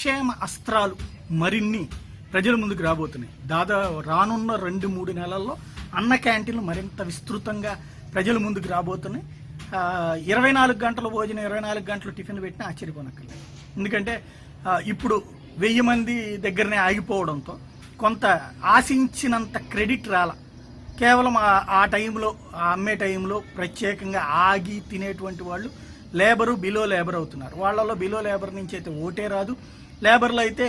సంక్షేమ అస్త్రాలు మరిన్ని ప్రజల ముందుకు రాబోతున్నాయి. దాదాపు రానున్న రెండు మూడు నెలల్లో అన్న క్యాంటీన్లు మరింత విస్తృతంగా ప్రజల ముందుకు రాబోతున్నాయి. ఇరవై నాలుగు గంటల భోజనం ఇరవై నాలుగు గంటలు టిఫిన్ పెట్టినా ఆశ్చర్యపోనక్కర్లేదు. ఎందుకంటే ఇప్పుడు వెయ్యి మంది దగ్గరనే ఆగిపోవడంతో కొంత ఆశించినంత క్రెడిట్ రాల. కేవలం ఆ- టైంలో అమ్మే టైంలో ప్రత్యేకంగా ఆగి తినేటువంటి వాళ్ళు లేబరు బిలో లేబర్ అవుతున్నారు. వాళ్ళలో బిలో లేబర్ నుంచి అయితే ఓటే రాదు. లేబర్లో అయితే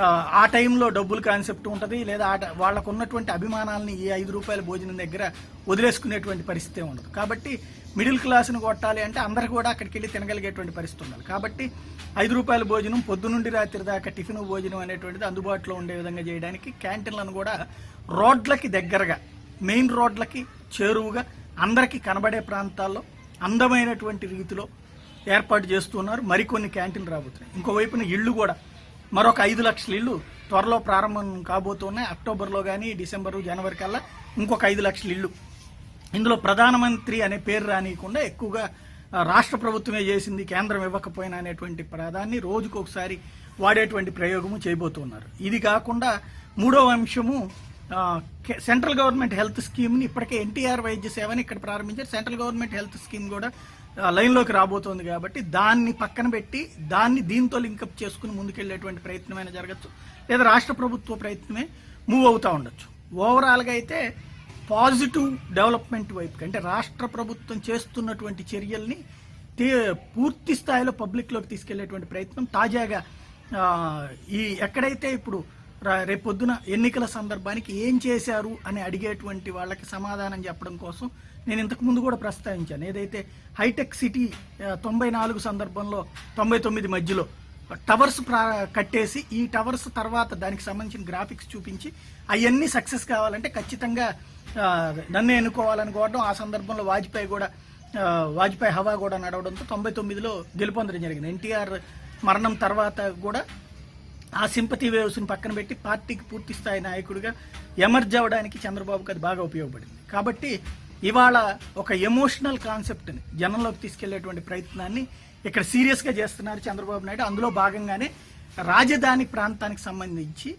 ఆ, టైంలో డబ్బులు కాన్సెప్ట్ ఉంటుంది లేదా ఆ వాళ్ళకు ఉన్నటువంటి అభిమానాలని ఈ ఐదు రూపాయల భోజనం దగ్గర వదిలేసుకునేటువంటి పరిస్థితి ఉండదు. కాబట్టి మిడిల్ క్లాస్ని కొట్టాలి అంటే అందరు కూడా అక్కడికి వెళ్ళి తినగలిగేటువంటి పరిస్థితి ఉండాలి. కాబట్టి ఐదు రూపాయల భోజనం పొద్దు నుండి రాత్రి దాకా టిఫిన్ భోజనం అనేటువంటిది అందుబాటులో ఉండే విధంగా చేయడానికి క్యాంటీన్లను కూడా రోడ్లకి దగ్గరగా మెయిన్ రోడ్లకి చేరువుగా అందరికీ కనబడే ప్రాంతాల్లో అందమైనటువంటి రీతిలో ఏర్పాటు చేస్తున్నారు. మరికొన్ని క్యాంటీన్లు రాబోతున్నాయి. ఇంకోవైపున ఇళ్ళు కూడా మరొక ఐదు లక్షల ఇళ్ళు త్వరలో ప్రారంభం కాబోతున్నాయి. అక్టోబర్లో కానీ డిసెంబర్ జనవరి కల్లా ఇంకొక ఐదు లక్షల ఇళ్ళు. ఇందులో ప్రధానమంత్రి అనే పేరు రానియకుండా ఎక్కువగా రాష్ట్ర ప్రభుత్వమే చేసింది కేంద్రం ఇవ్వకపోయినా అనేటువంటి ప్రధాన్ని రోజుకొకసారి వాడేటువంటి ప్రయోగము చేయబోతున్నారు. ఇది కాకుండా మూడవ అంశము సెంట్రల్ గవర్నమెంట్ హెల్త్ స్కీమ్ని ఇప్పటికే ఎన్టీఆర్ వైద్య సేవని ఇక్కడ ప్రారంభించారు. సెంట్రల్ గవర్నమెంట్ హెల్త్ స్కీమ్ కూడా లైన్లోకి రాబోతోంది కాబట్టి దాన్ని పక్కన పెట్టి దాన్ని దీంతో లింకప్ చేసుకుని ముందుకెళ్ళేటువంటి ప్రయత్నమైనా జరగచ్చు. లేదా రాష్ట్ర ప్రభుత్వ ప్రయత్నమే మూవ్ అవుతూ ఉండొచ్చు. ఓవరాల్గా అయితే పాజిటివ్ డెవలప్మెంట్ వైపు అంటే రాష్ట్ర ప్రభుత్వం చేస్తున్నటువంటి చర్యల్ని పూర్తి స్థాయిలో పబ్లిక్లోకి తీసుకెళ్ళేటువంటి ప్రయత్నం తాజాగా ఈ ఎక్కడైతే ఇప్పుడు రేపొద్దున ఎన్నికల సందర్భానికి ఏం చేశారు అని అడిగేటువంటి వాళ్ళకి సమాధానం చెప్పడం కోసం నేను ఇంతకుముందు కూడా ప్రస్తావించాను. ఏదైతే హైటెక్ సిటీ తొంభై నాలుగు సందర్భంలో తొంభై తొమ్మిది మధ్యలో టవర్స్ ప్రా కట్టేసి ఈ టవర్స్ తర్వాత దానికి సంబంధించిన గ్రాఫిక్స్ చూపించి అవన్నీ సక్సెస్ కావాలంటే ఖచ్చితంగా నన్ను ఎన్నుకోవాలని ఎన్నుకోవాలనుకోవడం ఆ సందర్భంలో వాజ్పేయి కూడా వాజ్పేయి హవా కూడా నడవడంతో తొంభై తొమ్మిదిలో గెలుపొందడం జరిగింది. ఎన్టీఆర్ మరణం తర్వాత కూడా ఆ సింపతి వేవ్స్ని పక్కన పెట్టి పార్టీకి పూర్తి స్థాయి నాయకుడిగా ఎమర్జ్ అవ్వడానికి చంద్రబాబుకి అది బాగా ఉపయోగపడింది. కాబట్టి ఇవాళ ఒక ఎమోషనల్ కాన్సెప్ట్ని జనంలోకి తీసుకెళ్ళేటువంటి ప్రయత్నాన్ని ఇక్కడ సీరియస్గా చేస్తున్నారు చంద్రబాబు నాయుడు. అందులో భాగంగానే రాజధాని ప్రాంతానికి సంబంధించి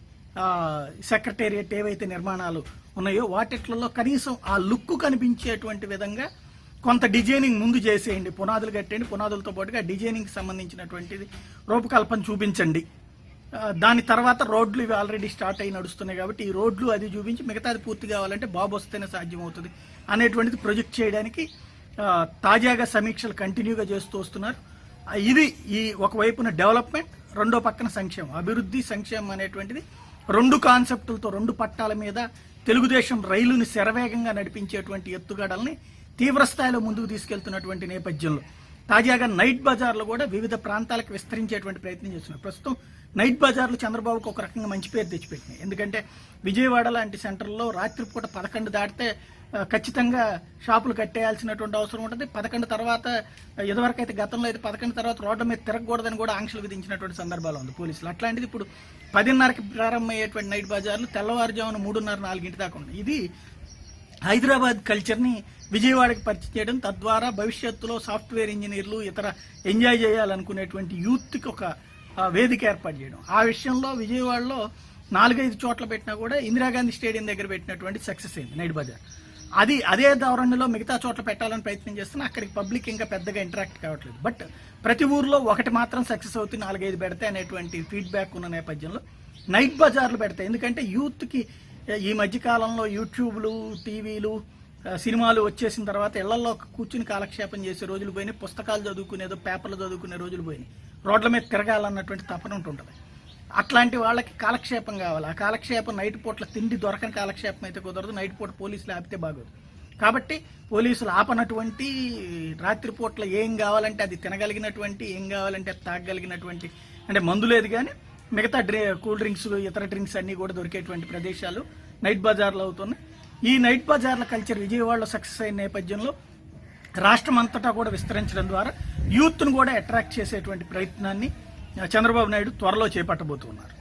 సెక్రటేరియట్ ఏవైతే నిర్మాణాలు ఉన్నాయో వాటిట్లలో కనీసం ఆ లుక్ కనిపించేటువంటి విధంగా కొంత డిజైనింగ్ ముందు చేసేయండి. పునాదులు కట్టండి పునాదులతో పాటుగా డిజైనింగ్ సంబంధించినటువంటిది రూపకల్పన చూపించండి. దాని తర్వాత రోడ్లు ఇవి ఆల్రెడీ స్టార్ట్ అయి నడుస్తున్నాయి కాబట్టి ఈ రోడ్లు అది చూపించి మిగతాది పూర్తి కావాలంటే బాబు వస్తేనే సాధ్యం అవుతుంది అనేటువంటిది ప్రొజెక్ట్ చేయడానికి తాజాగా సమీక్షలు కంటిన్యూగా చేస్తూ వస్తున్నారు. ఇది ఈ ఒకవైపున డెవలప్మెంట్ రెండో పక్కన సంక్షేమం. అభివృద్ధి సంక్షేమం అనేటువంటిది రెండు కాన్సెప్టులతో రెండు పట్టాల మీద తెలుగుదేశం రైలుని శరవేగంగా నడిపించేటువంటి ఎత్తుగడల్ని తీవ్రస్థాయిలో ముందుకు తీసుకెళ్తున్నటువంటి నేపథ్యంలో. తాజాగా నైట్ బజార్లు కూడా వివిధ ప్రాంతాలకు విస్తరించేటువంటి ప్రయత్నం చేస్తున్నారు. ప్రస్తుతం నైట్ బజార్లు చంద్రబాబుకు ఒక రకంగా మంచి పేరు తెచ్చిపెట్టినాయి. ఎందుకంటే విజయవాడ లాంటి సెంటర్లో రాత్రిపూట పదకొండు దాటితే ఖచ్చితంగా షాపులు కట్టేయాల్సినటువంటి అవసరం ఉంటుంది. పదకొండు తర్వాత ఇదివరకైతే గతంలో అయితే పదకొండు తర్వాత రోడ్ల మీద తిరగకూడదని కూడా ఆంక్షలు విధించినటువంటి సందర్భాలు ఉంది పోలీసులు. అట్లాంటిది ఇప్పుడు పదిన్నరకి ప్రారంభమయ్యేటువంటి నైట్ బజార్లు తెల్లవారుజామున మూడున్నర నాలుగింటి దాకా ఉంది ఇది హైదరాబాద్ కల్చర్ని విజయవాడకి పరిచయం చేయడం తద్వారా భవిష్యత్తులో సాఫ్ట్వేర్ ఇంజనీర్లు ఇతర ఎంజాయ్ చేయాలనుకునేటువంటి యూత్కి ఒక వేదిక ఏర్పాటు చేయడం. ఆ విషయంలో విజయవాడలో నాలుగైదు చోట్ల పెట్టినా కూడా ఇందిరాగాంధీ స్టేడియం దగ్గర పెట్టినటువంటి సక్సెస్ అయింది నైట్ బజార్. అది అదే ధోరణిలో మిగతా చోట్ల పెట్టాలని ప్రయత్నం చేస్తున్నా అక్కడికి పబ్లిక్ ఇంకా పెద్దగా ఇంటరాక్ట్ కావట్లేదు. బట్ ప్రతి ఊర్లో ఒకటి మాత్రం సక్సెస్ అవుతుంది నాలుగైదు పెడితే అనేటువంటి ఫీడ్బ్యాక్ ఉన్న నేపథ్యంలో నైట్ బజార్లు పెడతాయి. ఎందుకంటే యూత్కి ఈ మధ్యకాలంలో యూట్యూబ్లు టీవీలు సినిమాలు వచ్చేసిన తర్వాత ఇళ్ళలో కూర్చుని కాలక్షేపం చేసే రోజులు పోయినాయి. పుస్తకాలు చదువుకునేదో పేపర్లు చదువుకునే రోజులు పోయినాయి. రోడ్ల మీద తిరగాలన్నటువంటి తపన ఉంటుంటుంది. అట్లాంటి వాళ్ళకి కాలక్షేపం కావాలి. ఆ కాలక్షేపం నైట్ పూట్ల తిండి దొరకని కాలక్షేపం అయితే కుదరదు. నైట్ పూట పోలీసులు ఆపితే బాగోదు. కాబట్టి పోలీసులు ఆపనటువంటి రాత్రిపూట్ల ఏం కావాలంటే అది తినగలిగినటువంటి ఏం కావాలంటే అది తాగగలిగినటువంటి అంటే మందు లేదు కానీ మిగతా డ్రి కూల్ డ్రింక్స్ ఇతర డ్రింక్స్ అన్నీ కూడా దొరికేటువంటి ప్రదేశాలు నైట్ బజార్లు అవుతున్నాయి. ఈ నైట్ బజార్ల కల్చర్ విజయవాడలో సక్సెస్ అయిన నేపథ్యంలో రాష్ట్రం అంతటా కూడా విస్తరించడం ద్వారా యూత్ను కూడా అట్రాక్ట్ చేసేటువంటి ప్రయత్నాన్ని చంద్రబాబు నాయుడు త్వరలో చేపట్టబోతున్నారు.